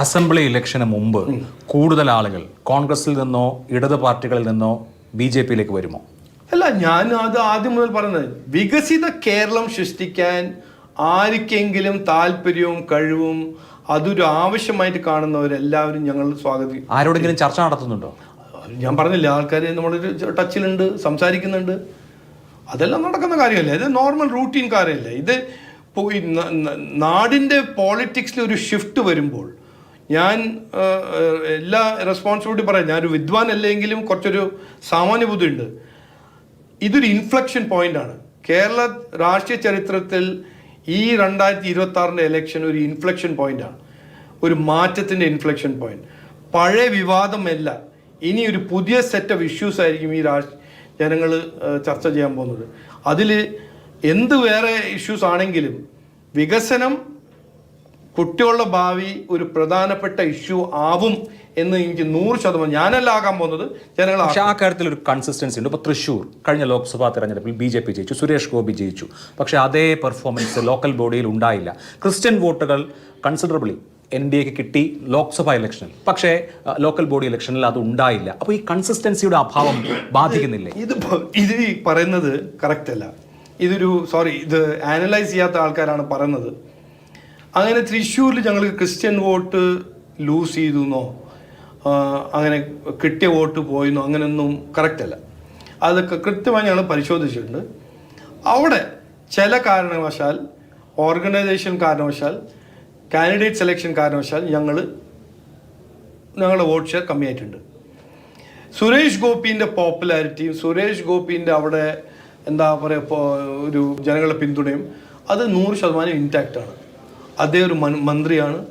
Assembly ഇലക്ഷന് മുമ്പ് കൂടുതൽ ആളുകൾ കോൺഗ്രസിൽ നിന്നോ ഇടത് പാർട്ടികളിൽ നിന്നോ ബി ജെ പിയിലേക്ക് വരുമോ? അല്ല ഞാൻ അത് ആദ്യം മുതൽ പറഞ്ഞത് വികസിത കേരളം സൃഷ്ടിക്കാൻ ആർക്കെങ്കിലും താല്പര്യവും കഴിവും അതൊരു ആവശ്യമായിട്ട് കാണുന്നവരെല്ലാവരും ഞങ്ങൾ സ്വാഗതം ആരോടെങ്കിലും ചർച്ച നടത്തുന്നുണ്ടോ? ഞാൻ പറഞ്ഞില്ല ആൾക്കാർ നമ്മളൊരു ടച്ചിലുണ്ട് സംസാരിക്കുന്നുണ്ട്. അതെല്ലാം നടക്കുന്ന കാര്യമല്ലേ? ഇത് നോർമൽ റൂട്ടീൻ കാര്യമല്ലേ? ഇത് നാടിന്റെ പോളിറ്റിക്സിൽ ഒരു ഷിഫ്റ്റ് വരുമ്പോൾ ഞാൻ എല്ലാ റെസ്പോൺസിബിലിറ്റി പറയാം. ഞാനൊരു വിദ്വാൻ അല്ലെങ്കിലും കുറച്ചൊരു സാമാന്യ ബുദ്ധി ഉണ്ട് ഇതൊരു ഇൻഫ്ലക്ഷൻ പോയിന്റാണ് കേരള രാഷ്ട്രീയ ചരിത്രത്തിൽ ഈ രണ്ടായിരത്തി ഇരുപത്തി ആറിന്റെ ഇലക്ഷൻ ഒരു ഇൻഫ്ലക്ഷൻ പോയിന്റാണ് ഒരു മാറ്റത്തിന്റെ ഇൻഫ്ലക്ഷൻ പോയിന്റ് പഴയ വിവാദമല്ല ഇനി ഒരു പുതിയ സെറ്റ് ഓഫ് ഇഷ്യൂസ് ആയിരിക്കും ഈ രാഷ്ട്ര ജനങ്ങൾ ചർച്ച ചെയ്യാൻ പോകുന്നത്. അതിൽ എന്ത് വേറെ ഇഷ്യൂസ് ആണെങ്കിലും വികസനം കുട്ടികളുടെ ഭാവി ഒരു പ്രധാനപ്പെട്ട ഇഷ്യൂ ആവും എന്ന് എനിക്ക് നൂറ് ശതമാനം ഞാനല്ല ആകാൻ പോകുന്നത് ജനങ്ങൾ പക്ഷേ ആ കാര്യത്തിൽ ഒരു കൺസിസ്റ്റൻസി ഉണ്ട്. ഇപ്പോൾ തൃശ്ശൂർ കഴിഞ്ഞ ലോക്സഭാ തെരഞ്ഞെടുപ്പിൽ ബി ജെ പി ജയിച്ചു സുരേഷ് ഗോപി ജയിച്ചു. പക്ഷേ അതേ പെർഫോമൻസ് ലോക്കൽ ബോഡിയിൽ ഉണ്ടായില്ല. ക്രിസ്ത്യൻ വോട്ടുകൾ കൺസിഡറബിളി എൻ ഡി എക്ക് കിട്ടി ലോക്സഭാ ഇലക്ഷനിൽ പക്ഷേ ലോക്കൽ ബോഡി ഇലക്ഷനിൽ അത് ഉണ്ടായില്ല. അപ്പോൾ ഈ കൺസിസ്റ്റൻസിയുടെ അഭാവം ബാധിക്കുന്നില്ലേ? ഇത് ഇത് പറയുന്നത് കറക്റ്റ് അല്ല. ഇതൊരു സോറി ഇത് ആനലൈസ് ചെയ്യാത്ത ആൾക്കാരാണ് പറയുന്നത്. അങ്ങനെ തൃശ്ശൂരിൽ ഞങ്ങൾ ക്രിസ്ത്യൻ വോട്ട് ലൂസ് ചെയ്തു എന്നോ അങ്ങനെ കിട്ടിയ വോട്ട് പോയെന്നോ അങ്ങനെയൊന്നും കറക്റ്റല്ല അതൊക്കെ കൃത്യമായി ഞങ്ങൾ പരിശോധിച്ചിട്ടുണ്ട്. അവിടെ ചില കാരണവശാൽ ഓർഗനൈസേഷൻ കാരണവശാൽ കാൻഡിഡേറ്റ് സെലക്ഷൻ കാരണവശാൽ ഞങ്ങൾ ഞങ്ങളുടെ വോട്ട് ഷെയർ കമ്മിയായിട്ടുണ്ട്. സുരേഷ് ഗോപിന്റെ പോപ്പുലാരിറ്റിയും സുരേഷ് ഗോപിന്റെ അവിടെ എന്താ പറയുക ഒരു ജനങ്ങളുടെ പിന്തുണയും അത് നൂറ് ശതമാനം ഇൻടാക്റ്റ് ആണ്. അദ്ദേഹം ഒരു മന്ത്രിയാണ്.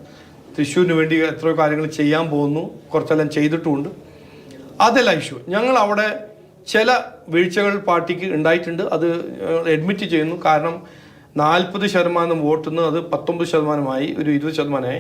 തൃശ്ശൂരിന് വേണ്ടി എത്രയോ കാര്യങ്ങൾ ചെയ്യാൻ പോകുന്നു. കുറച്ചെല്ലാം ചെയ്തിട്ടുമുണ്ട്. അതല്ല ഇഷ്യൂ ഞങ്ങൾ അവിടെ ചില വീഴ്ചകൾ പാർട്ടിക്ക് ഉണ്ടായിട്ടുണ്ട്. അത് അഡ്മിറ്റ് ചെയ്യുന്നു. കാരണം നാൽപ്പത് ശതമാനം വോട്ടിന്ന് അത് പത്തൊമ്പത് ശതമാനമായി ഒരു ഇരുപത് ശതമാനമായി.